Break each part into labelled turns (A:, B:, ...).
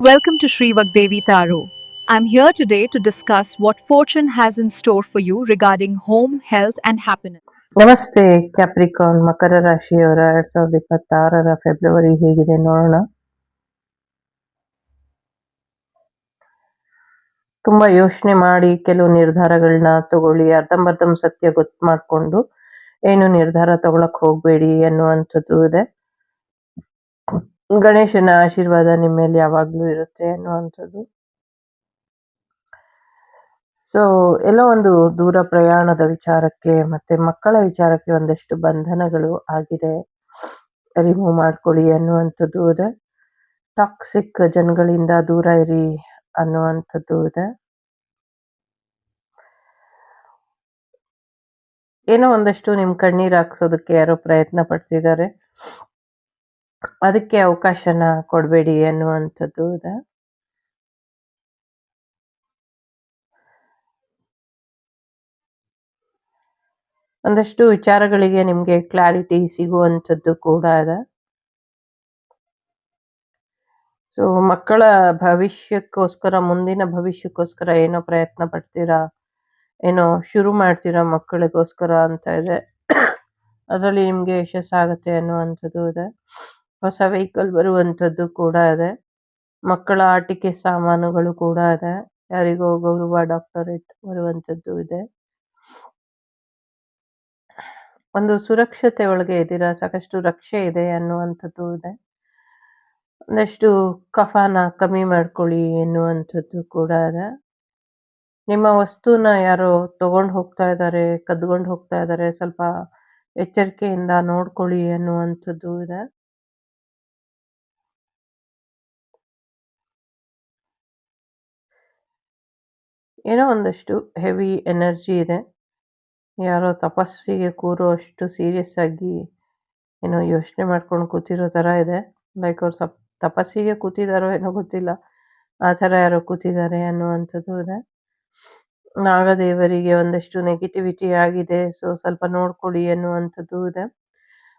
A: Welcome to Sri Vagdevi Taro. I'm here today to discuss what fortune has in store for you regarding home, health, and happiness.
B: ನಮಸ್ತೆ Capricorn ಮಕರ ರಾಶಿಯವರ ಎರಡ್ ಸಾವಿರದ ಇಪ್ಪತ್ತಾರರ February ಹೇಗಿದೆ ನೋಡೋಣ ತುಂಬಾ ಯೋಚನೆ ಮಾಡಿ ಕೆಲವು ನಿರ್ಧಾರಗಳನ್ನ ತಗೊಳ್ಳಿ ಅರ್ಧಂಬರ್ಧಂ ಸತ್ಯ ಗೊತ್ತು ಮಾಡ್ಕೊಂಡು ಏನು ನಿರ್ಧಾರ ತಗೊಳಕ್ ಹೋಗ್ಬೇಡಿ ಅನ್ನುವಂಥದ್ದು ಇದೆ ಗಣೇಶನ ಆಶೀರ್ವಾದ ನಿಮ್ಮ ಮೇಲೆ ಯಾವಾಗಲೂ ಇರುತ್ತೆ ಅನ್ನುವಂಥದ್ದು. ಸೊ ಎಲ್ಲೋ ಒಂದು ದೂರ ಪ್ರಯಾಣದ ವಿಚಾರಕ್ಕೆ ಮತ್ತೆ ಮಕ್ಕಳ ವಿಚಾರಕ್ಕೆ ಒಂದಷ್ಟು ಬಂಧನಗಳು ಆಗಿದೆ. ರಿಮೂವ್ ಮಾಡ್ಕೊಳ್ಳಿ ಅನ್ನುವಂಥದ್ದು ಇದೆ. ಟಾಕ್ಸಿಕ್ ಜನಗಳಿಂದ ದೂರ ಇರಿ ಅನ್ನುವಂಥದ್ದು ಇದೆ. ಏನೋ ಒಂದಷ್ಟು ನಿಮ್ ಕಣ್ಣೀರ್ ಹಾಕ್ಸೋದಕ್ಕೆ ಯಾರೋ ಪ್ರಯತ್ನ ಪಡ್ತಿದ್ದಾರೆ. ಅದಕ್ಕೆ ಅವಕಾಶನ ಕೊಡಬೇಡಿ ಅನ್ನುವಂಥದ್ದು ಇದೆ ಒಂದಷ್ಟು ವಿಚಾರಗಳಿಗೆ ನಿಮಗೆ ಕ್ಲಾರಿಟಿ ಸಿಗುವಂಥದ್ದು ಕೂಡ ಇದೆ ಸೊ ಮಕ್ಕಳ ಭವಿಷ್ಯಕ್ಕೋಸ್ಕರ, ಮುಂದಿನ ಭವಿಷ್ಯಕ್ಕೋಸ್ಕರ ಏನೋ ಪ್ರಯತ್ನ ಪಡ್ತೀರಾ? ಏನೋ ಶುರು ಮಾಡ್ತೀರಾ ಮಕ್ಕಳಿಗೋಸ್ಕರ ಅಂತ ಇದೆ. ಅದರಲ್ಲಿ ನಿಮಗೆ ಯಶಸ್ಸಾಗುತ್ತೆ ಅನ್ನುವಂಥದ್ದು ಇದೆ ಹೊಸ ವೆಹಿಕಲ್ ಬರುವಂತದ್ದು ಕೂಡ ಇದೆ. ಮಕ್ಕಳ ಆಟಿಕೆ ಸಾಮಾನುಗಳು ಕೂಡ ಇದೆ. ಯಾರಿಗೋ ಗೌರವ ಡಾಕ್ಟರೇಟ್ ಬರುವಂತದ್ದು ಇದೆ. ಒಂದು ಸುರಕ್ಷತೆ ಒಳಗೆ ಇದ್ದೀರಾ? ಸಾಕಷ್ಟು ರಕ್ಷೆ ಇದೆ ಅನ್ನುವಂಥದ್ದು ಇದೆ. ಒಂದಷ್ಟು ಕಫಾನ ಕಮ್ಮಿ ಮಾಡ್ಕೊಳ್ಳಿ ಎನ್ನುವಂಥದ್ದು ಕೂಡ ಇದೆ. ನಿಮ್ಮ ವಸ್ತುನ ಯಾರೋ ತಗೊಂಡು ಹೋಗ್ತಾ ಇದ್ದಾರೆ, ಕದ್ಕೊಂಡು ಹೋಗ್ತಾ ಇದ್ದಾರೆ, ಸ್ವಲ್ಪ ಎಚ್ಚರಿಕೆಯಿಂದ ನೋಡ್ಕೊಳ್ಳಿ ಅನ್ನುವಂಥದ್ದು ಇದೆ. ಏನೋ ಒಂದಷ್ಟು ಹೆವಿ ಎನರ್ಜಿ ಇದೆ. ಯಾರೋ ತಪಸ್ಸಿಗೆ ಕೂರುವಷ್ಟು ಸೀರಿಯಸ್ ಆಗಿ ಏನೋ ಯೋಚನೆ ಮಾಡ್ಕೊಂಡು ಕೂತಿರೋ ಥರ ಇದೆ. ಲೈಕ್ ಅವ್ರು ಸಪ್, ತಪಸ್ಸಿಗೆ ಕೂತಿದಾರೋ ಏನೋ ಗೊತ್ತಿಲ್ಲ. ಆ ಥರ ಯಾರೋ ಕೂತಿದ್ದಾರೆ ಅನ್ನುವಂಥದ್ದು ಇದೆ. ನಾಗದೇವರಿಗೆ ಒಂದಷ್ಟು ನೆಗೆಟಿವಿಟಿ ಆಗಿದೆ. ಸೊ ಸ್ವಲ್ಪ ನೋಡ್ಕೊಳ್ಳಿ ಅನ್ನುವಂಥದ್ದು ಇದೆ.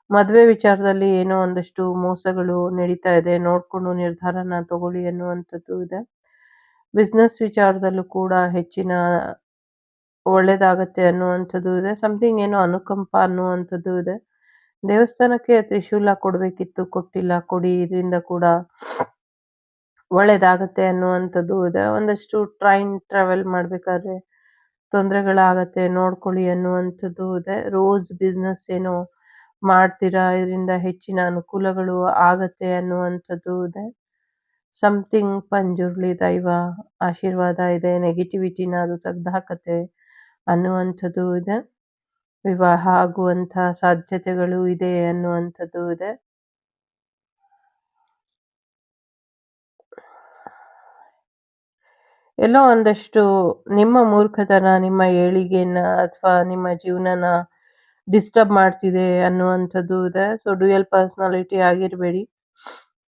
B: ಮದುವೆ ವಿಚಾರದಲ್ಲಿ ಏನೋ ಒಂದಷ್ಟು ಮೋಸಗಳು ನಡೀತಾ ಇದೆ. ನೋಡ್ಕೊಂಡು ನಿರ್ಧಾರನ ತಗೊಳ್ಳಿ ಅನ್ನುವಂಥದ್ದು ಇದೆ. ಬಿಸ್ನೆಸ್ ವಿಚಾರದಲ್ಲೂ ಕೂಡ ಹೆಚ್ಚಿನ ಒಳ್ಳೇದಾಗತ್ತೆ ಅನ್ನುವಂಥದ್ದು ಇದೆ. ಸಮಥಿಂಗ್ ಏನೋ ಅನುಕಂಪ ಅನ್ನುವಂಥದ್ದು ಇದೆ. ದೇವಸ್ಥಾನಕ್ಕೆ ತ್ರಿಶೂಲ ಕೊಡಬೇಕಿತ್ತು, ಕೊಟ್ಟಿಲ್ಲ, ಕೊಡಿ, ಇದರಿಂದ ಕೂಡ ಒಳ್ಳೇದಾಗತ್ತೆ ಅನ್ನುವಂಥದ್ದು ಇದೆ. ಒಂದಷ್ಟು ಟ್ರೈನ್ ಟ್ರಾವೆಲ್ ಮಾಡಬೇಕಾದ್ರೆ ತೊಂದರೆಗಳಾಗತ್ತೆ, ನೋಡ್ಕೊಳ್ಳಿ ಅನ್ನುವಂಥದ್ದು ಇದೆ. ರೋಸ್ ಬಿಸ್ನೆಸ್ ಏನೋ ಮಾಡ್ತೀರಾ, ಇದರಿಂದ ಹೆಚ್ಚಿನ ಅನುಕೂಲಗಳು ಆಗತ್ತೆ ಅನ್ನುವಂಥದ್ದು ಇದೆ. ಸಮಥಿಂಗ್ ಪಂಜುರ್ಲಿ, ದೈವ, ಆಶೀರ್ವಾದ ಇದೆ ನೆಗೆಟಿವಿಟಿನ ಅದು ತೆಗ್ದು ಅನ್ನುವಂಥದ್ದು ಇದೆ. ವಿವಾಹ ಆಗುವಂತಹ ಸಾಧ್ಯತೆಗಳು ಇದೆ ಅನ್ನುವಂಥದ್ದು ಇದೆ. ಎಲ್ಲೋ ಒಂದಷ್ಟು ನಿಮ್ಮ ಮೂರ್ಖತನ, ನಿಮ್ಮ ಏಳಿಗೆನ ಅಥವಾ ನಿಮ್ಮ ಜೀವನನ ಡಿಸ್ಟರ್ಬ್ ಮಾಡ್ತಿದೆ ಅನ್ನುವಂಥದ್ದು ಇದೆ. ಸೊ ಡ್ಯುಯಲ್ ಪರ್ಸ್ನಾಲಿಟಿ ಆಗಿರಬೇಡಿ.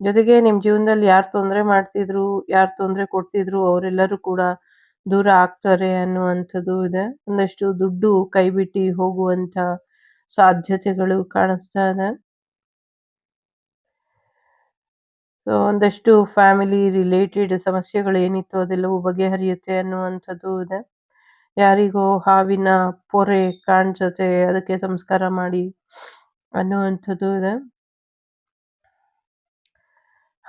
B: ಜೊತೆಗೆ ನಿಮ್ ಜೀವನದಲ್ಲಿ ಯಾರು ತೊಂದರೆ ಮಾಡ್ತಿದ್ರು, ಯಾರು ತೊಂದರೆ ಕೊಡ್ತಿದ್ರು ಅವರೆಲ್ಲರೂ ಕೂಡ ದೂರ ಆಗ್ತಾರೆ ಅನ್ನುವಂಥದ್ದು ಇದೆ. ಒಂದಷ್ಟು ದುಡ್ಡು ಕೈಬಿಟ್ಟು ಹೋಗುವಂತ ಸಾಧ್ಯತೆಗಳು ಕಾಣಿಸ್ತಾ ಇದೆ. ಸೊ ಒಂದಷ್ಟು ಫ್ಯಾಮಿಲಿ ರಿಲೇಟೆಡ್ ಸಮಸ್ಯೆಗಳು ಏನಿತ್ತು ಅದೆಲ್ಲವೂ ಬಗೆಹರಿಯುತ್ತೆ ಅನ್ನುವಂಥದ್ದು ಇದೆ. ಯಾರಿಗೋ ಹಾವಿನ ಪೊರೆ ಕಾಣಿಸುತ್ತೆ, ಅದಕ್ಕೆ ಸಂಸ್ಕಾರ ಮಾಡಿ ಅನ್ನುವಂಥದ್ದು ಇದೆ.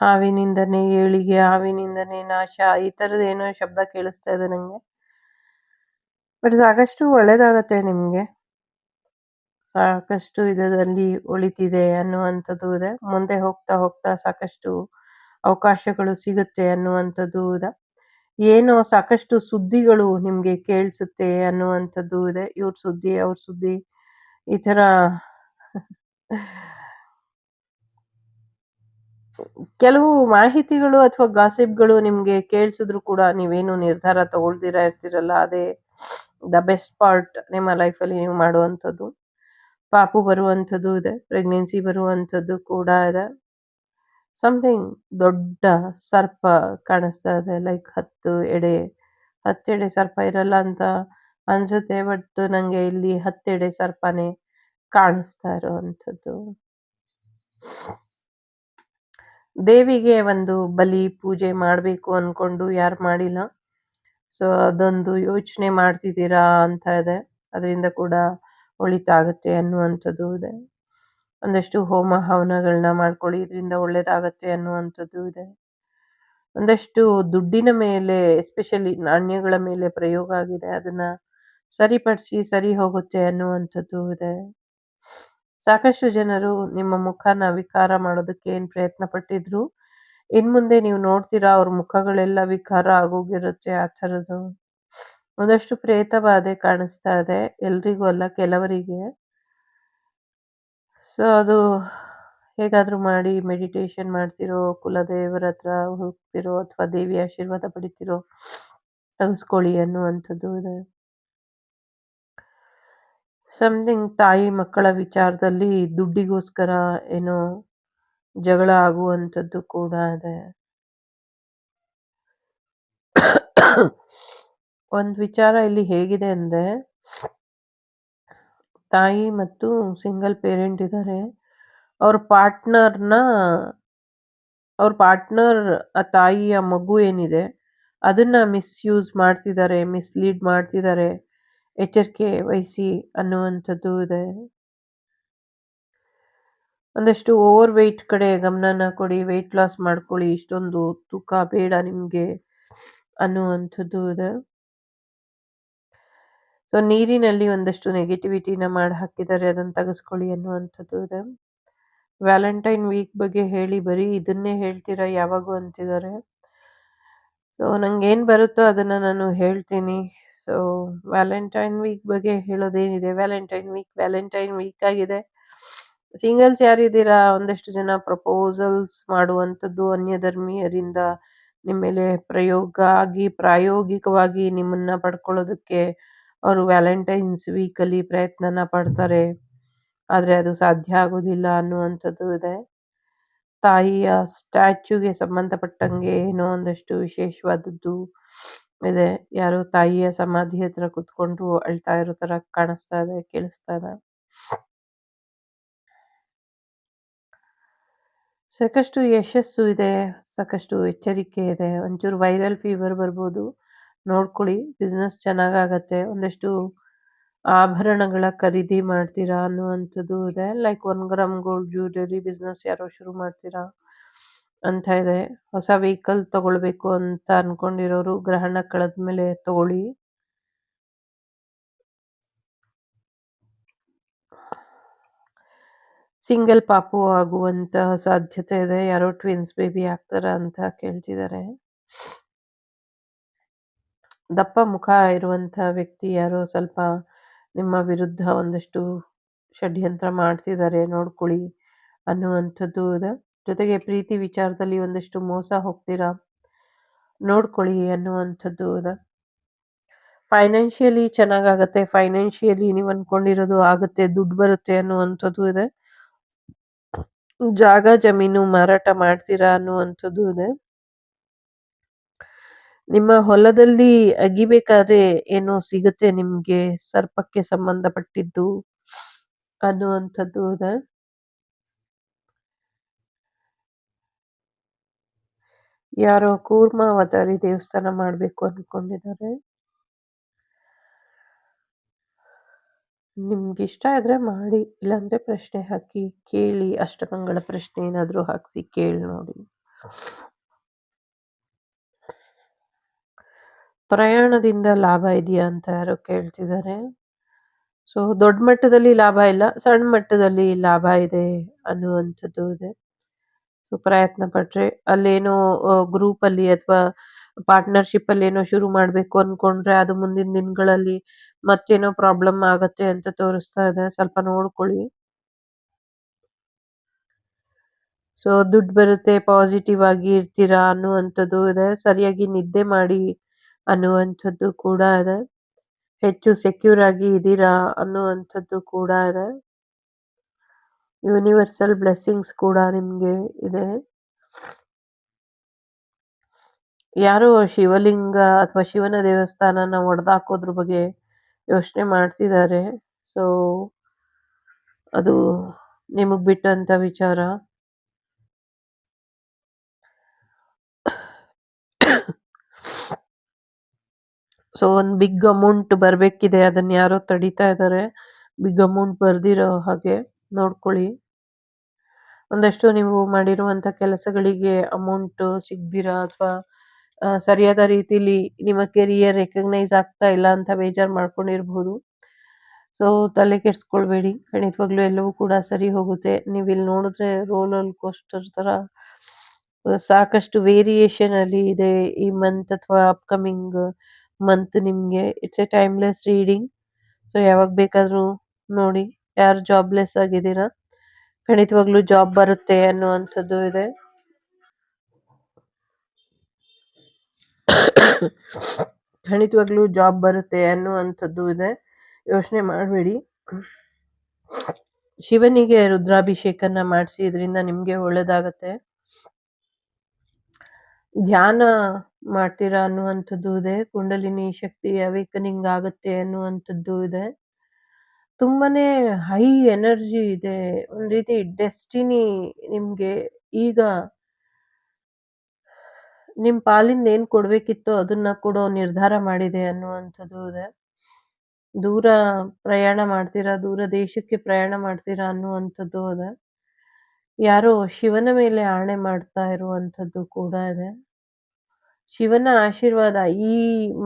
B: ಹಾವಿನಿಂದನೇ ಏಳಿಗೆ, ಹಾವಿನಿಂದನೇ ನಾಶ, ಈ ಥರದ ಏನೋ ಶಬ್ದ ಕೇಳಿಸ್ತಾ ಇದೆ ನಂಗೆ. ಬಟ್ ಸಾಕಷ್ಟು ಒಳ್ಳೇದಾಗತ್ತೆ ನಿಮ್ಗೆ. ಸಾಕಷ್ಟು ಇದರಲ್ಲಿ ಒಳಿತಿದೆ ಅನ್ನುವಂಥದ್ದು ಇದೆ. ಮುಂದೆ ಹೋಗ್ತಾ ಹೋಗ್ತಾ ಸಾಕಷ್ಟು ಅವಕಾಶಗಳು ಸಿಗುತ್ತೆ ಅನ್ನುವಂಥದ್ದು ಇದೆ. ಏನೋ ಸಾಕಷ್ಟು ಸುದ್ದಿಗಳು ನಿಮ್ಗೆ ಕೇಳಿಸುತ್ತೆ ಅನ್ನುವಂಥದ್ದು ಇದೆ. ಇವ್ರ ಸುದ್ದಿ, ಅವ್ರ ಸುದ್ದಿ, ಈ ತರ ಕೆಲವು ಮಾಹಿತಿಗಳು ಅಥವಾ ಗಾಸಿಪ್ಗಳು ನಿಮ್ಗೆ ಕೇಳಿಸಿದ್ರು ಕೂಡ ನೀವೇನು ನಿರ್ಧಾರ ತಗೊಳ್ದಿರಾ ಇರ್ತಿರಲ್ಲ, ಅದೇ ದ ಬೆಸ್ಟ್ ಪಾರ್ಟ್ ನಿಮ್ಮ ಲೈಫಲ್ಲಿ ನೀವು ಮಾಡುವಂಥದ್ದು. ಪಾಪು ಬರುವಂಥದ್ದು ಇದೆ ಪ್ರೆಗ್ನೆನ್ಸಿ ಬರುವಂಥದ್ದು ಕೂಡ ಇದೆ. ಸಮಥಿಂಗ್ ದೊಡ್ಡ ಸರ್ಪ ಕಾಣಿಸ್ತಾ ಇದೆ ಲೈಕ್ ಹತ್ತು ಎಡೆ ಹತ್ತೆಡೆ ಸರ್ಪ ಇರಲ್ಲ ಅಂತ ಅನ್ಸುತ್ತೆ ಬಟ್ ನಂಗೆ ಇಲ್ಲಿ ಹತ್ತೆಡೆ ಸರ್ಪನೇ ಕಾಣಿಸ್ತಾ ಇರುವಂಥದ್ದು. ದೇವಿಗೆ ಒಂದು ಬಲಿ ಪೂಜೆ ಮಾಡಬೇಕು ಅನ್ಕೊಂಡು ಯಾರು ಮಾಡಿಲ್ಲ. ಸೊ ಅದೊಂದು ಯೋಚನೆ ಮಾಡ್ತಿದ್ದೀರಾ ಅಂತ ಇದೆ. ಅದರಿಂದ ಕೂಡ ಒಳಿತಾಗುತ್ತೆ ಅನ್ನುವಂಥದ್ದು ಇದೆ. ಒಂದಷ್ಟು ಹೋಮ ಹವನಗಳನ್ನ ಮಾಡ್ಕೊಳ್ಳಿ, ಇದರಿಂದ ಒಳ್ಳೇದಾಗತ್ತೆ ಅನ್ನುವಂಥದ್ದು ಇದೆ. ಒಂದಷ್ಟು ದುಡ್ಡಿನ ಮೇಲೆ ಎಸ್ಪೆಷಲಿ ನಾಣ್ಯಗಳ ಮೇಲೆ ಪ್ರಯೋಗ ಆಗಿದೆ. ಅದನ್ನ ಸರಿಪಡಿಸಿ, ಸರಿ ಹೋಗುತ್ತೆ ಅನ್ನುವಂಥದ್ದು ಇದೆ. ಸಾಕಷ್ಟು ಜನರು ನಿಮ್ಮ ಮುಖನ ವಿಕಾರ ಮಾಡೋದಕ್ಕೆ ಏನ್ ಪ್ರಯತ್ನ ಪಟ್ಟಿದ್ರು ಇನ್ ಮುಂದೆ ನೀವು ನೋಡ್ತೀರಾ ಅವ್ರ ಮುಖಗಳೆಲ್ಲ ವಿಕಾರ ಆಗೋಗಿರುತ್ತೆ ಆ ಥರದ್ದು? ಒಂದಷ್ಟು ಪ್ರೇತಬಾಧೆ ಕಾಣಿಸ್ತಾ ಇದೆ ಎಲ್ರಿಗೂ ಅಲ್ಲ, ಕೆಲವರಿಗೆ. ಸೊ ಅದು ಹೇಗಾದ್ರೂ ಮಾಡಿ ಮೆಡಿಟೇಷನ್ ಮಾಡ್ತಿರೋ, ಕುಲದೇವರ ಹತ್ರ ಹೋಗ್ತಿರೋ, ಅಥವಾ ದೇವಿ ಆಶೀರ್ವಾದ ಪಡಿತಿರೋ, ತೆಗೆಸ್ಕೊಳ್ಳಿ ಅನ್ನುವಂಥದ್ದು ಇದೆ. ಸಮಥಿಂಗ್ ತಾಯಿ ಮಕ್ಕಳ ವಿಚಾರದಲ್ಲಿ ದುಡ್ಡಿಗೋಸ್ಕರ ಏನೋ ಜಗಳ ಆಗುವಂಥದ್ದು ಕೂಡ ಇದೆ. ಒಂದು ವಿಚಾರ ಇಲ್ಲಿ ಹೇಗಿದೆ ಅಂದರೆ, ತಾಯಿ ಮತ್ತು ಸಿಂಗಲ್ ಪೇರೆಂಟ್ ಇದ್ದಾರೆ. ಅವ್ರ ಪಾರ್ಟ್ನರ್ನ, ಅವ್ರ ಪಾರ್ಟ್ನರ್, ಆ ತಾಯಿಯ ಮಗು ಏನಿದೆ, ಅದನ್ನು ಮಿಸ್ಯೂಸ್ ಮಾಡ್ತಿದ್ದಾರೆ ಮಿಸ್ಲೀಡ್ ಮಾಡ್ತಿದ್ದಾರೆ. ಎಚ್ಚರಿಕೆ ವಹಿಸಿ ಅನ್ನುವಂಥದ್ದು ಇದೆ. ಒಂದಷ್ಟು ಓವರ್ ವೆಯ್ಟ್ ಕಡೆ ಗಮನನ ಕೊಡಿ, ವೆಯ್ಟ್ ಲಾಸ್ ಮಾಡ್ಕೊಳ್ಳಿ, ಇಷ್ಟೊಂದು ತೂಕ ಬೇಡ ನಿಮಗೆ ಅನ್ನುವಂಥದ್ದು ಇದೆ. ಸೊ, ನೀರಿನಲ್ಲಿ ಒಂದಷ್ಟು ನೆಗೆಟಿವಿಟಿನ ಮಾಡಿ ಹಾಕಿದ್ದಾರೆ ಅದನ್ನು ತೆಗೆಸ್ಕೊಳ್ಳಿ ಅನ್ನುವಂಥದ್ದು ಇದೆ. ವ್ಯಾಲೆಂಟೈನ್ ವೀಕ್ ಬಗ್ಗೆ ಹೇಳಿ, ಬರೀ ಇದನ್ನೇ ಹೇಳ್ತೀರಾ, ಯಾವಾಗೂ ಅಂತಿದ್ದಾರೆ. ಸೊ ನಂಗೆ ಏನು ಬರುತ್ತೋ ಅದನ್ನು ನಾನು ಹೇಳ್ತೀನಿ. ಸೊ ವ್ಯಾಲೆಂಟೈನ್ ವೀಕ್ ಬಗ್ಗೆ ಹೇಳೋದೇನಿದೆ? ವ್ಯಾಲೆಂಟೈನ್ ವೀಕ್ ವ್ಯಾಲೆಂಟೈನ್ ವೀಕ್ ಆಗಿದೆ. ಸಿಂಗಲ್ಸ್ ಯಾರಿದ್ದೀರಾ? ಒಂದಷ್ಟು ಜನ ಪ್ರಪೋಸಲ್ಸ್ ಮಾಡುವಂಥದ್ದು ಅನ್ಯ ಧರ್ಮೀಯರಿಂದ ನಿಮ್ಮ ಮೇಲೆ ಪ್ರಯೋಗ ಆಗಿ, ಪ್ರಾಯೋಗಿಕವಾಗಿ ನಿಮ್ಮನ್ನ ಪಡ್ಕೊಳ್ಳೋದಕ್ಕೆ ಅವರು ವ್ಯಾಲೆಂಟೈನ್ಸ್ ವೀಕಲ್ಲಿ ಪ್ರಯತ್ನನ ಪಡ್ತಾರೆ. ಆದರೆ ಅದು ಸಾಧ್ಯ ಆಗೋದಿಲ್ಲ ಅನ್ನುವಂಥದ್ದು ಇದೆ. ತಾಯಿಯ ಸ್ಟ್ಯಾಚ್ಯೂಗೆ ಸಂಬಂಧಪಟ್ಟಂಗೆ ಏನೋ ಒಂದಷ್ಟು ವಿಶೇಷವಾದದ್ದು. ಇದೆ. ಯಾರೋ ತಾಯಿಯ ಸಮಾಧಿ ಹತ್ರ ಕುತ್ಕೊಂಡು ಅಳ್ತಾ ಇರೋ ತರ ಕಾಣಿಸ್ತಾ ಇದೆ, ಕೇಳಿಸ್ತಾ ಇದೆ. ಸಾಕಷ್ಟು ಯಶಸ್ಸು ಇದೆ, ಸಾಕಷ್ಟು ಎಚ್ಚರಿಕೆ ಇದೆ. ಒಂಚೂರು ವೈರಲ್ ಫೀವರ್ ಬರ್ಬೋದು. ನೋಡ್ಕೊಳ್ಳಿ ಬಿಸ್ನೆಸ್ ಚೆನ್ನಾಗಾಗತ್ತೆ. ಒಂದಷ್ಟು ಆಭರಣಗಳ ಖರೀದಿ ಮಾಡ್ತೀರಾ ಅನ್ನುವಂಥದ್ದು ಇದೆ. Like one gram gold jewellery business ಯಾರೋ ಶುರು ಮಾಡ್ತೀರಾ? ಅಂತ ಇದೆ. ಹೊಸ ವೆಹಿಕಲ್ ತಗೊಳ್ಬೇಕು ಅಂತ ಅನ್ಕೊಂಡಿರೋರು ಗ್ರಹಣ ಕಳೆದ್ಮೇಲೆ ತಗೊಳ್ಳಿ. ಸಿಂಗಲ್ ಪಾಪು ಆಗುವಂತಹ ಸಾಧ್ಯತೆ ಇದೆ. ಯಾರೋ ಟ್ವಿನ್ಸ್ ಬೇಬಿ ಆಗ್ತಾರ ಅಂತ ಕೇಳ್ತಿದ್ದಾರೆ. ದಪ್ಪ ಮುಖ ಇರುವಂತಹ ವ್ಯಕ್ತಿ ಯಾರೋ ಸ್ವಲ್ಪ ನಿಮ್ಮ ವಿರುದ್ಧ ಒಂದಷ್ಟು ಷಡ್ಯಂತ್ರ ಮಾಡ್ತಿದ್ದಾರೆ ನೋಡ್ಕೊಳ್ಳಿ ಅನ್ನುವಂಥದ್ದು ಇದೆ. ಜೊತೆಗೆ ಪ್ರೀತಿ ವಿಚಾರದಲ್ಲಿ ಒಂದಷ್ಟು ಮೋಸ ಹೋಗ್ತೀರಾ? ನೋಡ್ಕೊಳ್ಳಿ ಅನ್ನುವಂಥದ್ದು ಇದೆ ಫೈನಾನ್ಷಿಯಲಿ ಚೆನ್ನಾಗಾಗತ್ತೆ ಫೈನಾನ್ಷಿಯಲಿ ನೀವು ಅನ್ಕೊಂಡಿರೋದು ಆಗುತ್ತೆ, ದುಡ್ಡು ಬರುತ್ತೆ ಅನ್ನುವಂಥದ್ದು ಇದೆ. ಜಾಗ, ಜಮೀನು ಮಾರಾಟ ಮಾಡ್ತೀರಾ ಅನ್ನುವಂಥದ್ದು ಇದೆ. ನಿಮ್ಮ ಹೊಲದಲ್ಲಿ ಅಗಿಬೇಕಾದ್ರೆ ಏನೋ ಸಿಗುತ್ತೆ ನಿಮಗೆ ಸರ್ಪಕ್ಕೆ ಸಂಬಂಧಪಟ್ಟಿದ್ದು ಅನ್ನುವಂಥದ್ದು ಇದೆ. ಯಾರೋ ಕೂರ್ಮಾವತಾರಿ ದೇವಸ್ಥಾನ ಮಾಡಬೇಕು ಅಂದ್ಕೊಂಡಿದ್ದಾರೆ ನಿಮ್ಗೆ ಇಷ್ಟ ಆದರೆ ಮಾಡಿ, ಇಲ್ಲಾಂದ್ರೆ ಪ್ರಶ್ನೆ ಹಾಕಿ, ಕೇಳಿ, ಅಷ್ಟಮಂಗಳ ಪ್ರಶ್ನೆ ಏನಾದರೂ ಹಾಕಿಸಿ ಕೇಳಿ ನೋಡಿ. ಪ್ರಯಾಣದಿಂದ ಲಾಭ ಇದೆಯಾ ಅಂತ ಯಾರೋ ಕೇಳ್ತಿದ್ದಾರೆ. ಸೊ ದೊಡ್ಡ ಮಟ್ಟದಲ್ಲಿ ಲಾಭ ಇಲ್ಲ, ಸಣ್ಣ ಮಟ್ಟದಲ್ಲಿ ಲಾಭ ಇದೆ ಅನ್ನುವಂಥದ್ದು ಇದೆ. ಪ್ರಯತ್ನ ಪಟ್ರೆ ಅಲ್ಲೇನೋ ಗ್ರೂಪ್ ಅಲ್ಲಿ ಅಥವಾ ಪಾರ್ಟ್ನರ್ಶಿಪ್ ಅಲ್ಲಿ ಏನೋ ಶುರು ಮಾಡ್ಬೇಕು ಅನ್ಕೊಂಡ್ರೆ ಅದು ಮುಂದಿನ ದಿನಗಳಲ್ಲಿ ಮತ್ತೇನೋ ಪ್ರಾಬ್ಲಮ್ ಆಗತ್ತೆ ಅಂತ ತೋರಿಸ್ತಾ ಇದೆ. ಸ್ವಲ್ಪ ನೋಡ್ಕೊಳ್ಳಿ. ಸೊ, ದುಡ್ಡು ಬರುತ್ತೆ, ಪಾಸಿಟಿವ್ ಆಗಿ ಇರ್ತೀರಾ ಅನ್ನುವಂಥದ್ದು ಇದೆ. ಸರಿಯಾಗಿ ನಿದ್ದೆ ಮಾಡಿ ಅನ್ನುವಂಥದ್ದು ಕೂಡ ಇದೆ. ಹೆಚ್ಚು ಸೆಕ್ಯೂರ್ ಆಗಿ ಇದ್ದೀರಾ ಅನ್ನುವಂಥದ್ದು ಕೂಡ ಇದೆ. ಯೂನಿವರ್ಸಲ್ ಬ್ಲೆಸ್ಸಿಂಗ್ಸ್ ಕೂಡ ನಿಮಗೆ ಇದೆ. ಯಾರು ಶಿವಲಿಂಗ ಅಥವಾ ಶಿವನ ದೇವಸ್ಥಾನನ ಒಡೆದಾಕೋದ್ರ ಬಗ್ಗೆ ಯೋಚನೆ ಮಾಡ್ತಿದ್ದಾರೆ ಸೊ ಅದು ನಿಮಗೆ ಬಿಟ್ಟಂತ ವಿಚಾರ. ಸೊ ಒಂದು ಬಿಗ್ ಅಮೌಂಟ್ ಬರಬೇಕಿದೆ. ಅದನ್ನ ಯಾರೋ ತಡೀತಾ ಇದ್ದಾರೆ ಬಿಗ್ ಅಮೌಂಟ್ ಬರ್ದಿರೋ ಹಾಗೆ. ನೋಡ್ಕೊಳ್ಳಿ. ಒಂದಷ್ಟು ನೀವು ಮಾಡಿರುವಂಥ ಕೆಲಸಗಳಿಗೆ ಅಮೌಂಟ್ ಸಿಗ್ದಿರಾ ಅಥವಾ ಸರಿಯಾದ ರೀತಿಲಿ ನಿಮ್ಮ ಕೆರಿಯರ್ ರೆಕಗ್ನೈಸ್ ಆಗ್ತಾ ಇಲ್ಲ ಅಂತ ಬೇಜಾರು ಮಾಡ್ಕೊಂಡಿರ್ಬೋದು. ಸೊ ತಲೆ ಕೆಡ್ಸ್ಕೊಳ್ಬೇಡಿ. ಖಂಡಿತವಾಗ್ಲೂ ಎಲ್ಲವೂ ಕೂಡ ಸರಿ ಹೋಗುತ್ತೆ. ನೀವು ಇಲ್ಲಿ ನೋಡಿದ್ರೆ ಅಲ್ಲಿ ಕೋಸ್ಟರ್ ತರ ಸಾಕಷ್ಟು ವೇರಿಯೇಷನ್ ಅಲ್ಲಿ ಇದೆ ಈ ಮಂತ್ ಅಥವಾ ಅಪ್ಕಮಿಂಗ್ ಮಂತ್ ನಿಮಗೆ. It's a timeless reading so ಯಾವಾಗ ಬೇಕಾದರೂ ನೋಡಿ. ಯಾರು ಜಾಬ್ಲೆಸ್ ಆಗಿದ್ದೀರಾ? ಖಂಡಿತವಾಗ್ಲೂ ಜಾಬ್ ಬರುತ್ತೆ ಅನ್ನುವಂಥದ್ದು ಇದೆ. ಖಂಡಿತವಾಗ್ಲೂ ಜಾಬ್ ಬರುತ್ತೆ ಅನ್ನುವಂಥದ್ದು ಇದೆ. ಯೋಚನೆ ಮಾಡಬೇಡಿ. ಶಿವನಿಗೆ ರುದ್ರಾಭಿಷೇಕನ ಮಾಡಿಸಿ ಇದರಿಂದ ನಿಮ್ಗೆ ಒಳ್ಳೇದಾಗತ್ತೆ. ಧ್ಯಾನ ಮಾಡ್ತೀರಾ ಅನ್ನುವಂಥದ್ದು ಇದೆ. ಕುಂಡಲಿನಿ ಶಕ್ತಿ ಅವೇಕನಿಂಗ್ ಆಗುತ್ತೆ ಅನ್ನುವಂಥದ್ದು ಇದೆ. ತುಂಬಾನೇ ಹೈ ಎನರ್ಜಿ ಇದೆ. ಒಂದು ರೀತಿ ಡೆಸ್ಟಿನಿ ನಿಮಗೆ ಈಗ ನಿಮ್ಮ ಪಾಲಿಂದ ಏನು ಕೊಡಬೇಕಿತ್ತೋ ಅದನ್ನ ಕೊಡೋ ನಿರ್ಧಾರ ಮಾಡಿದೆ ಅನ್ನುವಂಥದ್ದು ಇದೆ. ದೂರ ಪ್ರಯಾಣ ಮಾಡ್ತೀರಾ, ದೂರ ದೇಶಕ್ಕೆ ಪ್ರಯಾಣ ಮಾಡ್ತೀರಾ ಅನ್ನುವಂಥದ್ದು ಇದೆ. ಯಾರೋ ಶಿವನ ಮೇಲೆ ಆಣೆ ಮಾಡ್ತಾ ಇರುವಂಥದ್ದು ಕೂಡ ಇದೆ. ಶಿವನ ಆಶೀರ್ವಾದ ಈ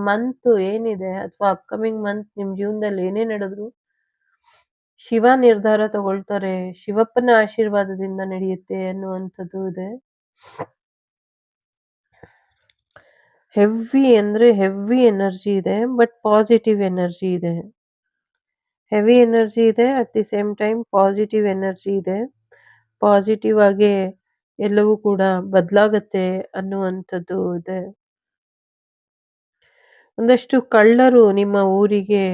B: ಮಂತ್ ಏನಿದೆ, ಅಥವಾ ಅಪ್ಕಮಿಂಗ್ ಮಂತ್ ನಿಮ್ಮ ಜೀವನದಲ್ಲಿ ಏನೇ ನಡೆದ್ರು ಶಿವ ನಿರ್ಧಾರ ತಗೊಳ್ತಾರೆ, ಶಿವಪ್ಪನ ಆಶೀರ್ವಾದದಿಂದ ನಡೆಯುತ್ತೆ ಅನ್ನುವಂಥದ್ದು ಇದೆ. ಹೆವಿ ಅಂದ್ರೆ ಹೆವಿ ಎನರ್ಜಿ ಇದೆ, ಬಟ್ ಪಾಸಿಟಿವ್ ಎನರ್ಜಿ ಇದೆ. ಹೆವಿ ಎನರ್ಜಿ ಇದೆ, at the same time positive energy ಇದೆ. ಪಾಸಿಟಿವ್ ಆಗಿ ಎಲ್ಲವೂ ಕೂಡ ಬದಲಾಗತ್ತೆ ಅನ್ನುವಂಥದ್ದು ಇದೆ. ಒಂದಷ್ಟು ಕಳ್ಳರು ನಿಮ್ಮ ಊರಿಗೆ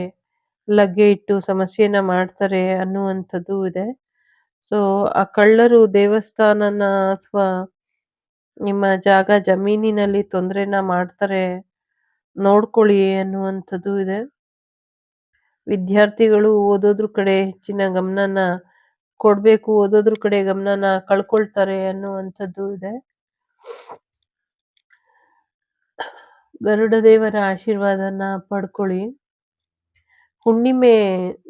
B: ಲಗ್ಗೆ ಇಟ್ಟು ಸಮಸ್ಯೆನ ಮಾಡ್ತಾರೆ ಅನ್ನುವಂಥದ್ದು ಇದೆ. ಸೊ ಆ ಕಳ್ಳರು ದೇವಸ್ಥಾನನ ಅಥವಾ ನಿಮ್ಮ ಜಾಗ ಜಮೀನಿನಲ್ಲಿ ತೊಂದರೆನ ಮಾಡ್ತಾರೆ ನೋಡ್ಕೊಳ್ಳಿ ಅನ್ನುವಂಥದ್ದು ಇದೆ. ವಿದ್ಯಾರ್ಥಿಗಳು ಓದೋದ್ರ ಕಡೆ ಹೆಚ್ಚಿನ ಗಮನನ ಕೊಡ್ಬೇಕು, ಓದೋದ್ರ ಕಡೆ ಗಮನನ ಕಳ್ಕೊಳ್ತಾರೆ ಅನ್ನುವಂಥದ್ದು ಇದೆ. ಗರುಡ ದೇವರ ಆಶೀರ್ವಾದನ ಪಡ್ಕೊಳ್ಳಿ. ಹುಣ್ಣಿಮೆ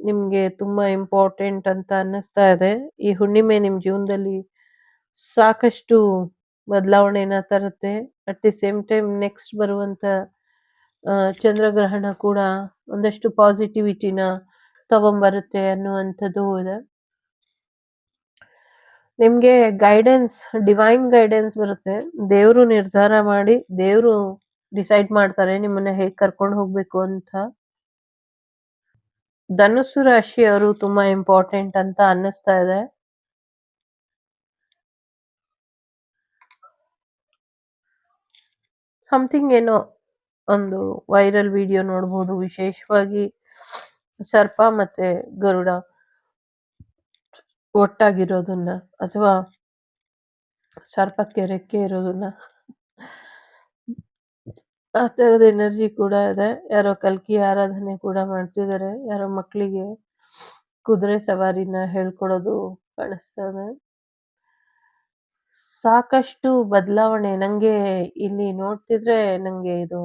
B: ನಿಮ್ಗೆ ತುಂಬಾ ಇಂಪಾರ್ಟೆಂಟ್ ಅಂತ ಅನ್ನಿಸ್ತಾ ಇದೆ. ಈ ಹುಣ್ಣಿಮೆ ನಿಮ್ ಜೀವನದಲ್ಲಿ ಸಾಕಷ್ಟು ಬದಲಾವಣೆನ ತರುತ್ತೆ. At the same time next ಬರುವಂತ ಚಂದ್ರಗ್ರಹಣ ಕೂಡ ಒಂದಷ್ಟು ಪಾಸಿಟಿವಿಟಿನ ತಗೊಂಬರುತ್ತೆ ಅನ್ನುವಂಥದ್ದು ಇದೆ. ನಿಮ್ಗೆ ಗೈಡೆನ್ಸ್ ಡಿವೈನ್ ಗೈಡೆನ್ಸ್ ಬರುತ್ತೆ. ದೇವರು ನಿರ್ಧಾರ ಮಾಡಿ ದೇವರು ಡಿಸೈಡ್ ಮಾಡ್ತಾರೆ ನಿಮ್ಮನ್ನ ಹೇಗ್ ಕರ್ಕೊಂಡು ಹೋಗ್ಬೇಕು ಅಂತ. ಧನುಸ್ಸು ರಾಶಿಯವರು ತುಂಬಾ ಇಂಪಾರ್ಟೆಂಟ್ ಅಂತ ಅನ್ನಿಸ್ತಾ ಇದೆ. ಸಮಥಿಂಗ್ ಏನೋ ಒಂದು ವೈರಲ್ ವಿಡಿಯೋ ನೋಡ್ಬೋದು, ವಿಶೇಷವಾಗಿ ಸರ್ಪ ಮತ್ತೆ ಗರುಡ ಒಟ್ಟಾಗಿರೋದನ್ನ, ಅಥವಾ ಸರ್ಪಕ್ಕೆ ರೆಕ್ಕೆ ಇರೋದನ್ನ. ಆ ತರದ ಎನರ್ಜಿ ಕೂಡ ಇದೆ. ಯಾರೋ ಕಲ್ಕಿ ಆರಾಧನೆ ಕೂಡ ಮಾಡ್ತಿದ್ದಾರೆ ಯಾರೋ ಮಕ್ಕಳಿಗೆ ಕುದುರೆ ಸವಾರಿನ ಹೇಳ್ಕೊಡೋದು ಕಾಣಿಸ್ತಾ ಇದೆ ಸಾಕಷ್ಟು ಬದಲಾವಣೆ ನಂಗೆ ಇಲ್ಲಿ ನೋಡ್ತಿದ್ರೆ ನಂಗೆ ಇದು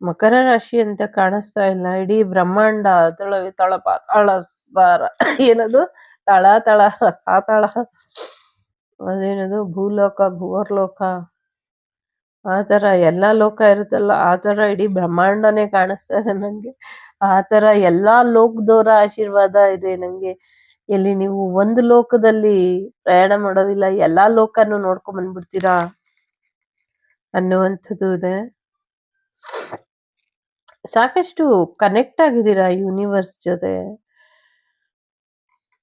B: ಮಕರ ರಾಶಿ ಅಂತ ಕಾಣಿಸ್ತಾ ಇಲ್ಲ. ಇಡೀ ಬ್ರಹ್ಮಾಂಡ ತಳ ತಳ ಪಾತಾಳ ಸಾರ. ಏನದು? ತಳ ತಳ ಸಾತಳ ಅದೇನದು? ಭೂಲೋಕ, ಭುವರ್ಲೋಕ. ಆ ತರ ಎಲ್ಲ ಲೋಕ ಇರುತ್ತಲ್ಲ ಆ ತರ ಇಡೀ ಬ್ರಹ್ಮಾಂಡನೇ ಕಾಣಿಸ್ತಾ ಇದೆ ನಂಗೆ. ಆ ತರ ಎಲ್ಲಾ ಲೋಕದವರ ಆಶೀರ್ವಾದ ಇದೆ ನಂಗೆ. ಎಲ್ಲಿ ನೀವು ಒಂದು ಲೋಕದಲ್ಲಿ ಪ್ರಯಾಣ ಮಾಡೋದಿಲ್ಲ, ಎಲ್ಲಾ ಲೋಕನು ನೋಡ್ಕೊಂಡ್ ಬಂದ್ಬಿಡ್ತೀರಾ ಅನ್ನುವಂಥದ್ದು ಇದೆ. ಸಾಕಷ್ಟು ಕನೆಕ್ಟ್ ಆಗಿದ್ದೀರಾ ಯೂನಿವರ್ಸ್ ಜೊತೆ?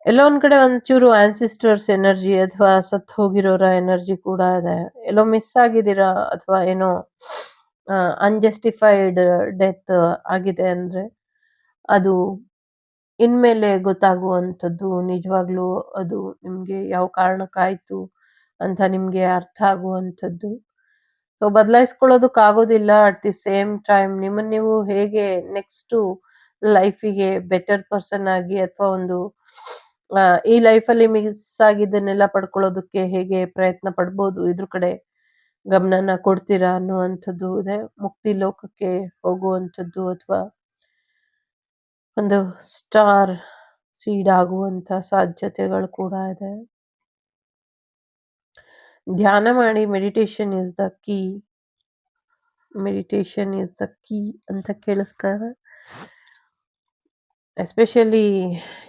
B: ಎಲ್ಲೋ ಒಂದ್ ಕಡೆ ಒಂಚೂರು ಆನ್ಸಿಸ್ಟರ್ಸ್ ಎನರ್ಜಿ ಅಥವಾ ಸತ್ ಹೋಗಿರೋರ ಎನರ್ಜಿ ಕೂಡ ಇದೆ. ಎಲ್ಲೋ ಮಿಸ್ ಆಗಿದ್ದೀರಾ ಅಥವಾ ಏನೋ ಅನ್ಜಸ್ಟಿಫೈಡ್ ಡೆತ್ ಆಗಿದೆ ಅಂದ್ರೆ ಅದು ಇನ್ಮೇಲೆ ಗೊತ್ತಾಗುವಂಥದ್ದು ನಿಜವಾಗ್ಲೂ ಅದು ನಿಮ್ಗೆ ಯಾವ ಕಾರಣಕ್ಕಾಯ್ತು ಅಂತ ನಿಮ್ಗೆ ಅರ್ಥ ಆಗುವಂಥದ್ದು. ಸೊ ಬದಲಾಯಿಸ್ಕೊಳ್ಳೋದಕ್ಕಾಗೋದಿಲ್ಲ ಅಟ್ ದಿ ಸೇಮ್ ಟೈಮ್ ನಿಮ್ಮನ್ನ ನೀವು ಹೇಗೆ ನೆಕ್ಸ್ಟ್ ಲೈಫಿಗೆ ಬೆಟರ್ ಪರ್ಸನ್ ಆಗಿ ಅಥವಾ ಒಂದು ಈ ಲೈಫಲ್ಲಿ ಮಿಸ್ ಆಗಿದ್ದನ್ನೆಲ್ಲ ಪಡ್ಕೊಳ್ಳೋದಕ್ಕೆ ಹೇಗೆ ಪ್ರಯತ್ನ ಪಡ್ಬೋದು? ಇದ್ರ ಕಡೆ ಗಮನನ ಕೊಡ್ತೀರಾ ಅನ್ನುವಂಥದ್ದು ಇದೆ. ಮುಕ್ತಿ ಲೋಕಕ್ಕೆ ಹೋಗುವಂಥದ್ದು ಅಥವಾ ಒಂದು ಸ್ಟಾರ್ ಸೀಡ್ ಆಗುವಂತ ಸಾಧ್ಯತೆಗಳು ಕೂಡ ಇದೆ. ಧ್ಯಾನ ಮಾಡಿ meditation is the key meditation is the key ಅಂತ ಕೇಳಿಸ್ತಾ ಇದೆ. ಎಸ್ಪೆಷಲಿ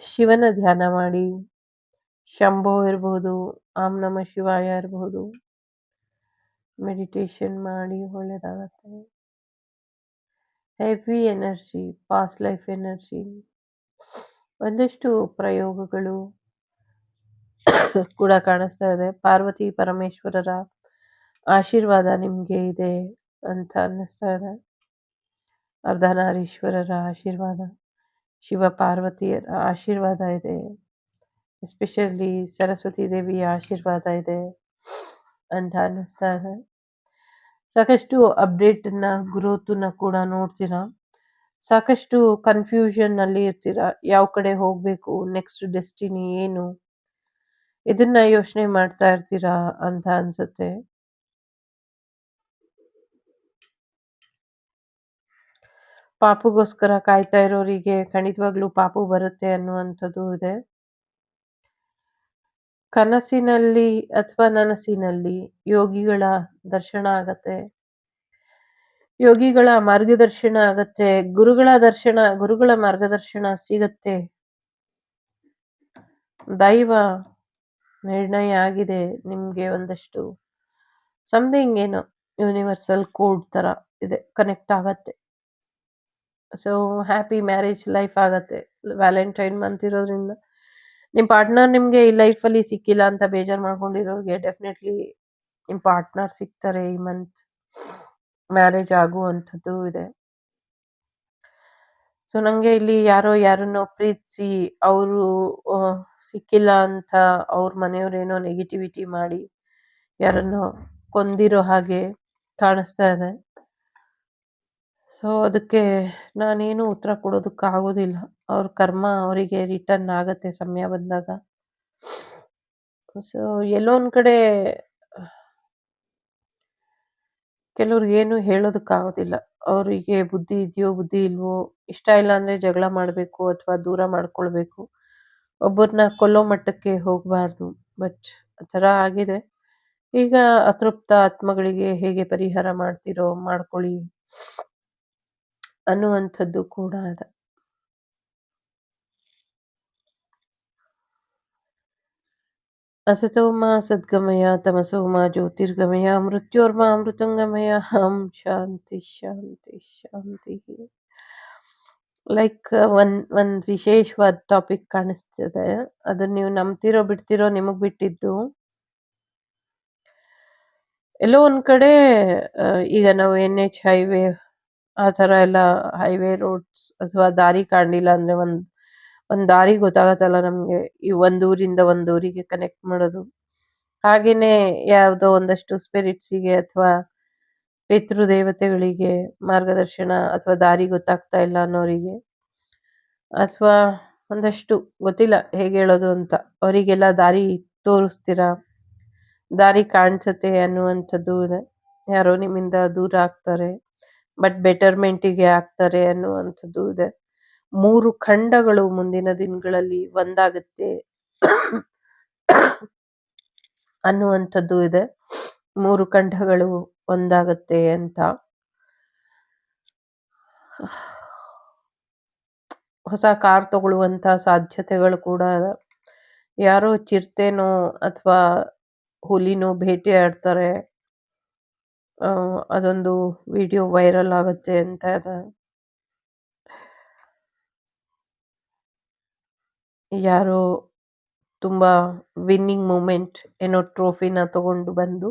B: ಶಿವನ ಧ್ಯಾನ ಮಾಡಿ. ಶಂಭೋ ಇರಬಹುದು ಆಮ್ ನಮ ಶಿವಾಯ ಇರಬಹುದು ಮೆಡಿಟೇಷನ್ ಮಾಡಿ ಒಳ್ಳೆಯದಾಗತ್ತೆ heavy energy past life energy ಒಂದಷ್ಟು ಪ್ರಯೋಗಗಳು ಕೂಡ ಕಾಣಿಸ್ತಾ ಇದೆ. ಪಾರ್ವತಿ ಪರಮೇಶ್ವರರ ಆಶೀರ್ವಾದ ನಿಮಗೆ ಇದೆ ಅಂತ ಅನ್ನಿಸ್ತಾ ಇದೆ. ಅರ್ಧನಾರೀಶ್ವರರ ಆಶೀರ್ವಾದ. ಶಿವ ಪಾರ್ವತಿಯರ ಆಶೀರ್ವಾದ ಇದೆ. ಎಸ್ಪೆಷಲಿ ಸರಸ್ವತಿ ದೇವಿಯ ಆಶೀರ್ವಾದ ಇದೆ. ಅಂತ ಅನ್ನಿಸ್ತಾ ಇದೆ. ಸಾಕಷ್ಟು ಅಪ್ಡೇಟನ್ನ ಗ್ರೋತನ್ನ ಕೂಡ ನೋಡ್ತೀರಾ? ಸಾಕಷ್ಟು ಕನ್ಫ್ಯೂಷನ್ ಅಲ್ಲಿ ಇರ್ತೀರಾ? ಯಾವ ಕಡೆ ಹೋಗಬೇಕು? ನೆಕ್ಸ್ಟ್ ಡೆಸ್ಟಿನಿ ಏನು? ಇದನ್ನ ಯೋಚನೆ ಮಾಡ್ತಾ ಇರ್ತೀರಾ? ಅಂತ ಅನ್ಸುತ್ತೆ. ಪಾಪುಗೋಸ್ಕರ ಕಾಯ್ತಾ ಇರೋರಿಗೆ ಖಂಡಿತವಾಗ್ಲೂ ಪಾಪು ಬರುತ್ತೆ ಅನ್ನುವಂಥದ್ದು ಇದೆ. ಕನಸಿನಲ್ಲಿ ಅಥವಾ ನನಸಿನಲ್ಲಿ ಯೋಗಿಗಳ ದರ್ಶನ ಆಗತ್ತೆ. ಯೋಗಿಗಳ ಮಾರ್ಗದರ್ಶನ ಆಗತ್ತೆ. ಗುರುಗಳ ದರ್ಶನ, ಗುರುಗಳ ಮಾರ್ಗದರ್ಶನ ಸಿಗತ್ತೆ. ದೈವ ನಿರ್ಣಯ ಆಗಿದೆ ನಿಮ್ಗೆ ಒಂದಷ್ಟು. ಸಮಥಿಂಗ್ ಏನೋ ಯೂನಿವರ್ಸಲ್ ಕೋಡ್ ತರ ಇದೆ ಕನೆಕ್ಟ್ ಆಗತ್ತೆ. ಸೊ ಹ್ಯಾಪಿ ಮ್ಯಾರೇಜ್ ಲೈಫ್ ಆಗತ್ತೆ. ವ್ಯಾಲೆಂಟೈನ್ ಮಂತ್ ಇರೋದ್ರಿಂದ. ನಿಮ್ಮ ಪಾರ್ಟ್ನರ್ ನಿಮಗೆ ಈ ಲೈಫಲ್ಲಿ ಸಿಕ್ಕಿಲ್ಲ ಅಂತ ಬೇಜಾರು ಮಾಡ್ಕೊಂಡಿರೋರಿಗೆ ಡೆಫಿನೆಟ್ಲಿ ನಿಮ್ಮ ಪಾರ್ಟ್ನರ್ ಸಿಗ್ತಾರೆ ಈ ಮಂತ್ ಮ್ಯಾರೇಜ್ ಆಗುವಂಥದ್ದು ಇದೆ. ಸೊ ನನಗೆ ಇಲ್ಲಿ ಯಾರೋ ಯಾರನ್ನೋ ಪ್ರೀತಿಸಿ ಅವರು ಸಿಕ್ಕಿಲ್ಲ ಅಂತ ಅವ್ರ ಮನೆಯವ್ರೇನೋ ನೆಗೆಟಿವಿಟಿ ಮಾಡಿ ಯಾರನ್ನೋ ಕೊಂದಿರೋ ಹಾಗೆ ಕಾಣಿಸ್ತಾ ಇದೆ. ಸೊ ಅದಕ್ಕೆ ನಾನೇನು ಉತ್ತರ ಕೊಡೋದಕ್ಕಾಗೋದಿಲ್ಲ ಅವ್ರ ಕರ್ಮ ಅವರಿಗೆ ರಿಟರ್ನ್ ಆಗತ್ತೆ ಸಮಯ ಬಂದಾಗ. ಸೊ ಎಲ್ಲೋ ಕಡೆ ಕೆಲವ್ರಿಗೆ ಏನು ಹೇಳೋದಕ್ಕಾಗೋದಿಲ್ಲ ಅವರಿಗೆ ಬುದ್ಧಿ ಇದೆಯೋ, ಬುದ್ಧಿ ಇಲ್ವೋ, ಇಷ್ಟ ಇಲ್ಲ ಅಂದರೆ ಜಗಳ ಮಾಡಬೇಕು ಅಥವಾ ದೂರ ಮಾಡ್ಕೊಳ್ಬೇಕು. ಒಬ್ಬರನ್ನ ಕೊಲ್ಲೋ ಮಟ್ಟಕ್ಕೆ ಹೋಗಬಾರ್ದು. ಬಟ್ ಆ ಥರ ಆಗಿದೆ. ಈಗ ಅತೃಪ್ತ ಆತ್ಮಗಳಿಗೆ ಹೇಗೆ ಪರಿಹಾರ ಮಾಡ್ತಿರೋ, ಮಾಡ್ಕೊಳ್ಳಿ. ಅನ್ನುವಂಥದ್ದು ಕೂಡ ಅದ. ಅಸತೋಮ ಸದ್ಗಮಯ ತಮಸೋಮ ಜ್ಯೋತಿರ್ಗಮಯ ಮೃತ್ಯೋರ್ಮ ಅಮೃತಂಗಮಯ ಹಂ ಶಾಂತಿ ಶಾಂತಿ ಶಾಂತಿ. ಲೈಕ್ ಒನ್, ಒಂದು ವಿಶೇಷವಾದ ಟಾಪಿಕ್ ಕಾಣಿಸ್ತಿದೆ. ಅದನ್ನ ನೀವು ನಂಬ್ತಿರೋ ಬಿಡ್ತಿರೋ ನಿಮಗೆ ಬಿಟ್ಟಿದ್ದು. ಎಲ್ಲೋ ಒಂದ್ ಕಡೆ ಈಗ ನಾವು ಎನ್ ಎಚ್ ಹೈವೇ ಆ ತರ ಎಲ್ಲ ಹೈವೇ ರೋಡ್ಸ್ ಅಥವಾ ದಾರಿ ಕಾಣಲಿಲ್ಲ ಅಂದ್ರೆ ಒಂದ್ ಒಂದ್ ದಾರಿ ಗೊತ್ತಾಗತ್ತಲ್ಲ ನಮ್ಗೆ ಈ ಒಂದ್ ಊರಿಂದ ಕನೆಕ್ಟ್ ಮಾಡೋದು. ಹಾಗೇನೆ ಯಾವ್ದೋ ಒಂದಷ್ಟು ಸ್ಪಿರಿಟ್ಸ್ಗೆ ಅಥವಾ ಪಿತೃ ದೇವತೆಗಳಿಗೆ ಮಾರ್ಗದರ್ಶನ ಅಥವಾ ದಾರಿ ಗೊತ್ತಾಗ್ತಾ ಇಲ್ಲ ಅನ್ನೋರಿಗೆ. ಅಥವಾ ಒಂದಷ್ಟು, ಗೊತ್ತಿಲ್ಲ ಹೇಗೆ ಹೇಳೋದು ಅಂತ. ಅವರಿಗೆಲ್ಲ ದಾರಿ ತೋರಿಸ್ತೀರಾ? ದಾರಿ ಕಾಣಿಸುತ್ತೆ ಅನ್ನುವಂಥದ್ದು ಇದೆ. ಯಾರೋ ನಿಮ್ಮಿಂದ ದೂರ ಆಗ್ತಾರೆ. ಬಟ್ ಬೆಟರ್ಮೆಂಟಿಗೆ ಆಗ್ತಾರೆ ಅನ್ನುವಂಥದ್ದು ಇದೆ. ಮೂರು ಖಂಡಗಳು ಮುಂದಿನ ದಿನಗಳಲ್ಲಿ ಒಂದಾಗುತ್ತೆ ಅನ್ನುವಂಥದ್ದು ಇದೆ. ಮೂರು ಖಂಡಗಳು ಒಂದಾಗುತ್ತೆ ಅಂತ. ಹೊಸ ಕಾರ್ ತಗೊಳ್ಳುವಂತ ಸಾಧ್ಯತೆಗಳು ಕೂಡ. ಯಾರೋ ಚಿರತೆನೋ ಅಥವಾ ಹುಲಿನೋ ಭೇಟಿ ಆಡ್ತಾರೆ. ಅದೊಂದು ವಿಡಿಯೋ ವೈರಲ್ ಆಗುತ್ತೆ ಅಂತ ಯಾರೋ ತುಂಬಾ ವಿನ್ನಿಂಗ್ ಮೂಮೆಂಟ್ ಏನೋ ಟ್ರೋಫಿನ ತಗೊಂಡು ಬಂದು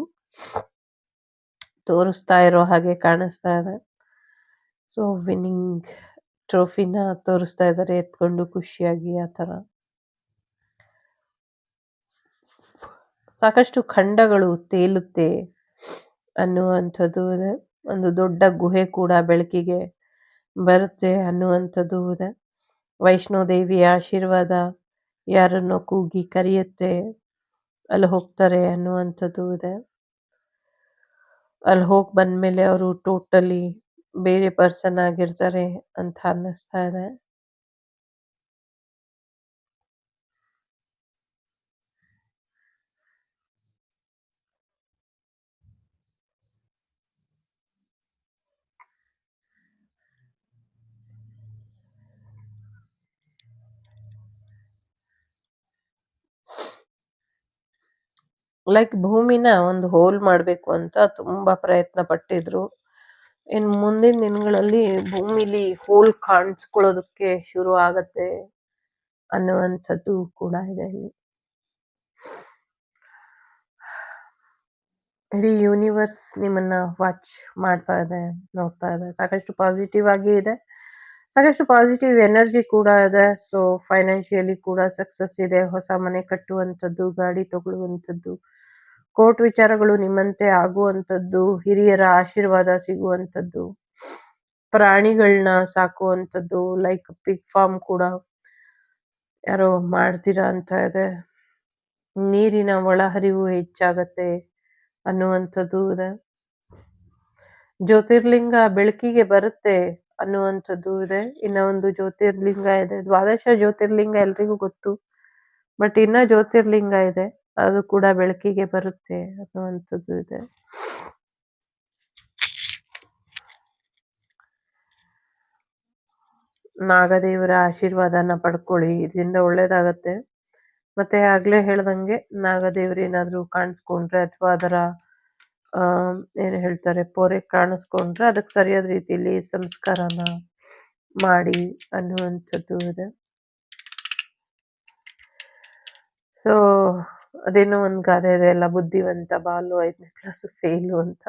B: ತೋರಿಸ್ತಾ ಇರೋ ಹಾಗೆ ಕಾಣಿಸ್ತಾ ಇದೆ ಸೊ ವಿನ್ನಿಂಗ್ ಟ್ರೋಫಿನ ತೋರಿಸ್ತಾ ಇದ್ದಾರೆ ಎತ್ಕೊಂಡು ಖುಷಿಯಾಗಿ ಆ ತರ ಸಾಕಷ್ಟು ಖಂಡಗಳು ತೇಲುತ್ತೆ. ಅನ್ನುವಂಥದ್ದು ಇದೆ. ಒಂದು ದೊಡ್ಡ ಗುಹೆ ಕೂಡ ಬೆಳಕಿಗೆ ಬರುತ್ತೆ ಅನ್ನುವಂಥದ್ದು ಇದೆ. ವೈಷ್ಣೋ ದೇವಿಯ ಆಶೀರ್ವಾದ ಯಾರನ್ನು ಕೂಗಿ ಕರೆಯುತ್ತೆ, ಅಲ್ಲಿ ಹೋಗ್ತಾರೆ ಅನ್ನುವಂಥದ್ದು ಇದೆ. ಅಲ್ಲಿ ಹೋಗಿ ಬಂದ್ಮೇಲೆ ಅವರು ಟೋಟಲಿ ಬೇರೆ ಪರ್ಸನ್ ಆಗಿರ್ತಾರೆ ಅಂತ ಅನ್ನಿಸ್ತಾ ಇದೆ. ಲೈಕ್ ಭೂಮಿನ ಒಂದು ಹೋಲ್ ಮಾಡಬೇಕು ಅಂತ ತುಂಬಾ ಪ್ರಯತ್ನ ಪಟ್ಟಿದ್ರು. ಇನ್ ಮುಂದಿನ ದಿನಗಳಲ್ಲಿ ಭೂಮಿಲಿ ಹೋಲ್ ಕಾಣಿಸ್ಕೊಳ್ಳೋದಕ್ಕೆ ಶುರು ಆಗತ್ತೆ ಅನ್ನುವಂಥದ್ದು ಕೂಡ ಇದೆ ಇಲ್ಲಿ. ಇಡೀ ಯೂನಿವರ್ಸ್ ನಿಮ್ಮನ್ನ ವಾಚ್ ಮಾಡ್ತಾ ಇದೆ, ನೋಡ್ತಾ ಇದೆ. ಸಾಕಷ್ಟು ಪಾಸಿಟಿವ್ ಆಗಿ ಇದೆ. ಸಾಕಷ್ಟು ಪಾಸಿಟಿವ್ ಎನರ್ಜಿ ಕೂಡ ಇದೆ. ಸೊ ಫೈನಾನ್ಷಿಯಲಿ ಕೂಡ ಸಕ್ಸಸ್ ಇದೆ. ಹೊಸ ಮನೆ ಕಟ್ಟುವಂಥದ್ದು, ಗಾಡಿ ತಗೊಳ್ಳುವಂಥದ್ದು ಕೋರ್ಟ್ ವಿಚಾರಗಳು ನಿಮ್ಮಂತೆ ಆಗುವಂಥದ್ದು, ಹಿರಿಯರ ಆಶೀರ್ವಾದ ಸಿಗುವಂಥದ್ದು, ಪ್ರಾಣಿಗಳನ್ನ ಸಾಕುವಂಥದ್ದು ಲೈಕ್ ಪಿಗ್ ಫಾರ್ಮ್ ಕೂಡ ಯಾರೋ ಮಾಡ್ತೀರಾ ಅಂತ ಇದೆ. ನೀರಿನ ಒಳಹರಿವು ಹೆಚ್ಚಾಗತ್ತೆ ಅನ್ನುವಂಥದ್ದು ಇದೆ. ಜ್ಯೋತಿರ್ಲಿಂಗ ಬೆಳಕಿಗೆ ಬರುತ್ತೆ. ಅನ್ನುವಂಥದ್ದು ಇದೆ. ಇನ್ನ ಒಂದು ಜ್ಯೋತಿರ್ಲಿಂಗ ಇದೆ. ದ್ವಾದಶ ಜ್ಯೋತಿರ್ಲಿಂಗ ಎಲ್ರಿಗೂ ಗೊತ್ತು. ಬಟ್ ಇನ್ನ ಜ್ಯೋತಿರ್ಲಿಂಗ ಇದೆ. ಅದು ಕೂಡ ಬೆಳಕಿಗೆ ಬರುತ್ತೆ ಅನ್ನುವಂಥದ್ದು ಇದೆ. ನಾಗದೇವರ ಆಶೀರ್ವಾದನ ಪಡ್ಕೊಳ್ಳಿ. ಇದರಿಂದ ಒಳ್ಳೇದಾಗತ್ತೆ. ಮತ್ತೆ ಆಗ್ಲೇ ಹೇಳ್ದಂಗೆ ನಾಗದೇವ್ರು ಏನಾದ್ರು ಕಾಣಿಸ್ಕೊಂಡ್ರೆ ಅಥವಾ ಅದರ ಏನ್ ಹೇಳ್ತಾರೆ, ಪೊರೆ ಕಾಣಿಸ್ಕೊಂಡ್ರೆ ಅದಕ್ಕೆ ಸರಿಯಾದ ರೀತಿಯಲ್ಲಿ ಸಂಸ್ಕಾರನ ಮಾಡಿ ಅನ್ನುವಂಥದ್ದು ಇದೆ. ಸೊ ಅದೇನೋ ಒಂದು ಗಾದೆ ಇದೆ, ಎಲ್ಲ ಬುದ್ಧಿವಂತ ಬಾಲು, ಐದನೇ ಕ್ಲಾಸ್ ಫೇಲು ಅಂತ.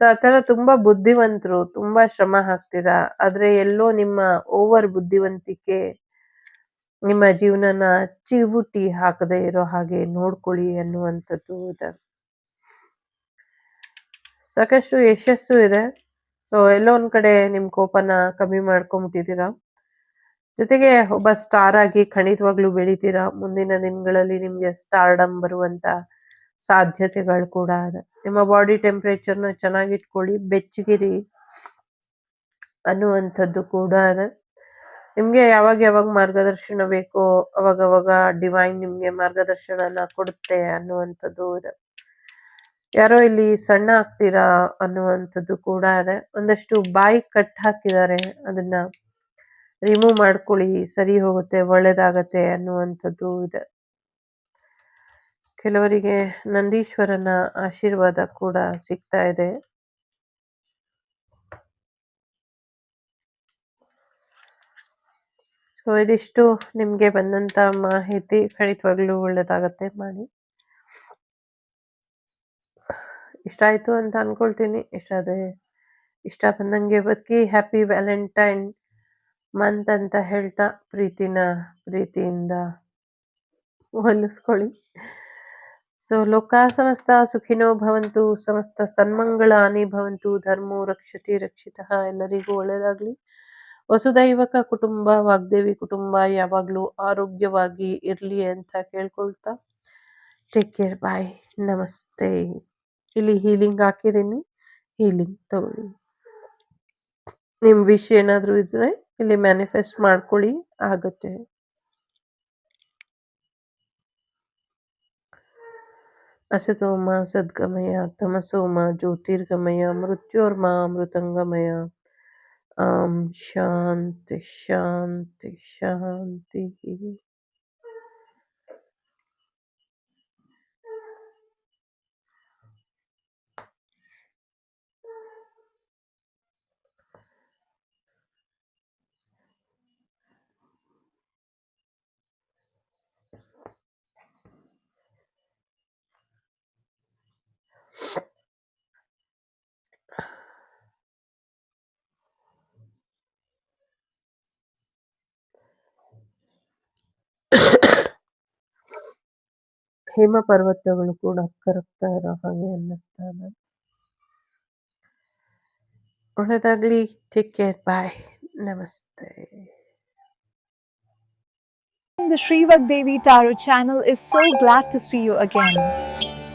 B: ಸೊ ಆ ತರ ತುಂಬಾ ಬುದ್ಧಿವಂತರು, ತುಂಬಾ ಶ್ರಮ ಹಾಕ್ತೀರಾ. ಆದ್ರೆ ಎಲ್ಲೋ ನಿಮ್ಮ ಓವರ್ ಬುದ್ಧಿವಂತಿಕೆ ನಿಮ್ಮ ಜೀವನನ ಚಿವುಟಿ ಹಾಕದೇ ಇರೋ ಹಾಗೆ ನೋಡ್ಕೊಳ್ಳಿ ಅನ್ನುವಂಥದ್ದು ಇದೆ. ಸಾಕಷ್ಟು ಯಶಸ್ಸು ಇದೆ. ಸೊ ಎಲ್ಲೋ ಒಂದ್ ಕಡೆ ನಿಮ್ ಕೋಪನ ಕಮ್ಮಿ ಮಾಡ್ಕೊಂಬಿಟ್ಟಿದ್ದೀರಾ? ಜೊತೆಗೆ ಒಬ್ಬ ಸ್ಟಾರ್ ಆಗಿ ಖಂಡಿತವಾಗ್ಲೂ ಬೆಳಿತೀರಾ? ಮುಂದಿನ ದಿನಗಳಲ್ಲಿ ನಿಮ್ಗೆ ಸ್ಟಾರ್ಡಮ್ ಬರುವಂತ ಸಾಧ್ಯತೆಗಳು ಕೂಡ ಇದೆ. ನಿಮ್ಮ ಬಾಡಿ ಟೆಂಪ್ರೇಚರ್ನ ಚೆನ್ನಾಗಿಟ್ಕೊಳ್ಳಿ, ಬೆಚ್ಚಗಿರಿ ಅನ್ನುವಂಥದ್ದು ಕೂಡ ಇದೆ. ನಿಮ್ಗೆ ಯಾವಾಗ ಯಾವಾಗ ಮಾರ್ಗದರ್ಶನ ಬೇಕೋ ಅವಾಗ ಅವಾಗ ಡಿವೈನ್ ನಿಮ್ಗೆ ಮಾರ್ಗದರ್ಶನ ಕೊಡುತ್ತೆ ಅನ್ನುವಂಥದ್ದು ಇದೆ. ಯಾರೋ ಇಲ್ಲಿ ಸಣ್ಣ ಆಗ್ತೀರಾ ಅನ್ನುವಂಥದ್ದು ಕೂಡ ಇದೆ. ಒಂದಷ್ಟು ಬಾಯಿ ಕಟ್ ಹಾಕಿದ್ದಾರೆ. ಅದನ್ನ ರಿಮೂವ್ ಮಾಡ್ಕೊಳ್ಳಿ, ಸರಿ ಹೋಗುತ್ತೆ, ಒಳ್ಳೇದಾಗತ್ತೆ ಅನ್ನುವಂಥದ್ದು ಇದೆ. ಕೆಲವರಿಗೆ ನಂದೀಶ್ವರನ ಆಶೀರ್ವಾದ ಕೂಡ ಸಿಗ್ತಾ ಇದೆ. ಸೊ ಇದಿಷ್ಟು ನಿಮಗೆ ಬಂದಂತ ಮಾಹಿತಿ ಖಂಡಿತವಾಗ್ಲೂ ಒಳ್ಳೇದಾಗತ್ತೆ. ಮಾಡಿ. ಇಷ್ಟ ಆಯ್ತು ಅಂತ ಅಂದ್ಕೊಳ್ತೀನಿ ಇಷ್ಟ ಆದ್ರೆ ಇಷ್ಟ ಬಂದಂಗೆ ಬದುಕಿ ಹ್ಯಾಪಿ ವ್ಯಾಲೆಂಟೈನ್ ಮಂತ್ ಅಂತ ಹೇಳ್ತಾ ಪ್ರೀತಿನ ಪ್ರೀತಿಯಿಂದ ಹೊಲಿಸ್ಕೊಳ್ಳಿ. ಸೊ ಲೋಕ ಸಮಸ್ತ ಸುಖಿನೋ ಭವಂತು, ಸಮಸ್ತ ಸನ್ಮಂಗಳಾನಿ ಭವಂತು, ಧರ್ಮೋ ರಕ್ಷತಿ ರಕ್ಷಿತ ಎಲ್ಲರಿಗೂ ಒಳ್ಳೆಯದಾಗಲಿ. ವಸುದೈವಕ ಕುಟುಂಬ, ವಾಗ್ದೇವಿ ಕುಟುಂಬ ಯಾವಾಗಲೂ ಆರೋಗ್ಯವಾಗಿ ಇರ್ಲಿ ಅಂತ ಕೇಳ್ಕೊಳ್ತಾ ಟೇಕ್ ಕೇರ್ ಬಾಯ್ ನಮಸ್ತೆ. ಇಲ್ಲಿ ಹೀಲಿಂಗ್ ಹಾಕಿದ್ದೀನಿ ಹೀಲಿಂಗ್ ತಗೊಳ್ಳಿ ನಿಮ್ ವಿಶ್ ಏನಾದ್ರೂ ಇದ್ರೆ ಇಲ್ಲಿ ಮ್ಯಾನಿಫೆಸ್ಟ್ ಮಾಡ್ಕೊಳ್ಳಿ ಆಗತ್ತೆ ಅಸತೋಮ ಸದ್ಗಮಯ ತಮಸೋಮ ಜ್ಯೋತಿರ್ಗಮಯ ಮೃತ್ಯೋರ್ಮ ಅಮೃತಂಗಮಯ ಆಂ ಶಾಂತಿ ಶಾಂತಿ ಶಾಂತಿ ಹಿಮ ಪರ್ವತಗಳು ಕೂಡ ಕರಗ್ತಾ ಇರೋ ಹಾಗೆ ಅನ್ನಿಸ್ತಾ ಇದೆ ಒಳ್ಳೆದಾಗ್ಲಿ ಟೇಕ್ ಕೇರ್ ಬಾಯ್ ನಮಸ್ತೆ
A: The Shrivak Devi Tarot channel is so glad to see you again.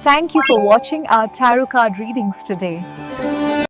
A: Thank you for watching our tarot card readings today.